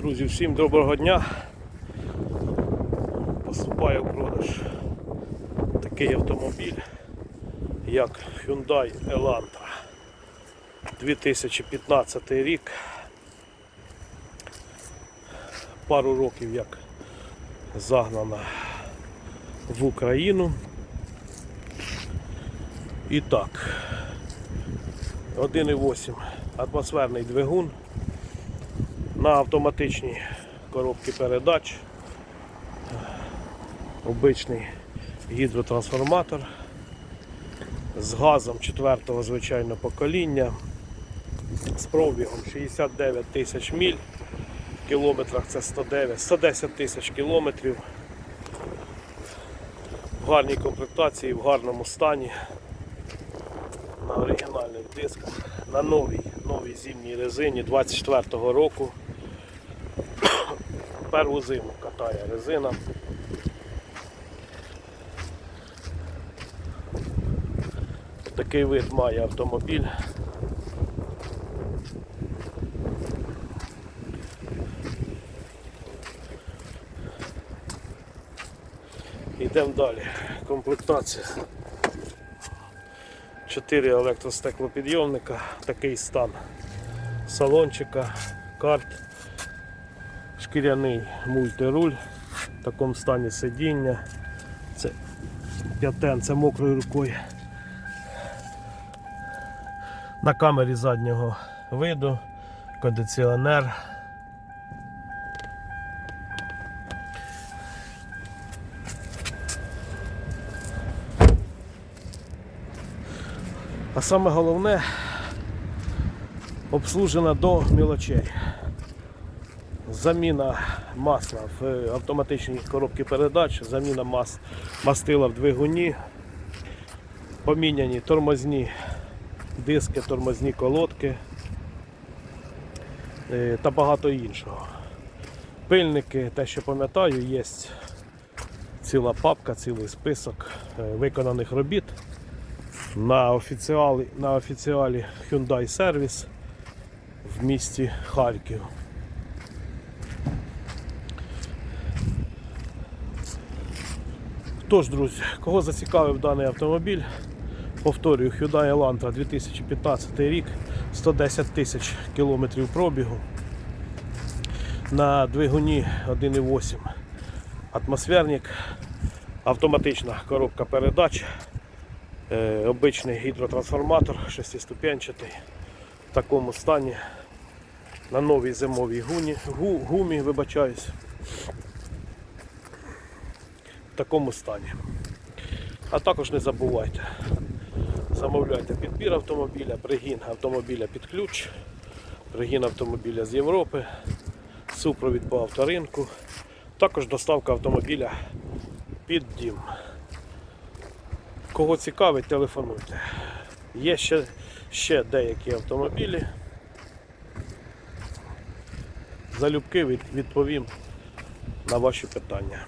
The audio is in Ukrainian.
Друзі, всім доброго дня. Поступає в продаж такий автомобіль, як Hyundai Elantra. 2015 рік. Пару років як загнана в Україну. І так, 1,8 атмосферний двигун на автоматичній коробці передач. Обичний гідротрансформатор з газом 4-го звичайно покоління, з пробігом 69 тисяч міль, в кілометрах це 109, 110 тисяч кілометрів. В гарній комплектації, в гарному стані, на оригінальних дисках, на новій, новій зимній резині 24-го року. Перву зиму катає резина. Такий вид має автомобіль. Йдемо далі. Комплектація. 4 електростеклопідйомника, такий стан салончика, карт, шкіряний мультируль, в такому стані сидіння. Це п'ятен, це мокрою рукою. На камері заднього виду, кондиціонер. А саме головне обслужена до мілочей. Заміна масла в автоматичній коробці передач, заміна мас, мастила в двигуні, поміняні тормозні диски, тормозні колодки е, та багато іншого. Пильники, те, що пам'ятаю, є ціла папка, цілий список е, виконаних робіт на офіціалі, на офіціалі Hyundai Service в місті Харків. Тож, друзі, кого зацікавив даний автомобіль, повторюю, Hyundai Elantra 2015 рік, 110 тисяч кілометрів пробігу. На двигуні 1,8 атмосферник, автоматична коробка передач, е, обичний гідротрансформатор 6-ступенчатий в такому стані. На новій зимовій гуні, гу, гумі, вибачаюсь такому стані. А також не забувайте, замовляйте підбір автомобіля, пригін автомобіля під ключ, пригін автомобіля з Європи, супровід по авторинку, також доставка автомобіля під дім. Кого цікавить, телефонуйте. Є ще, ще деякі автомобілі. Залюбки відповім на ваші питання.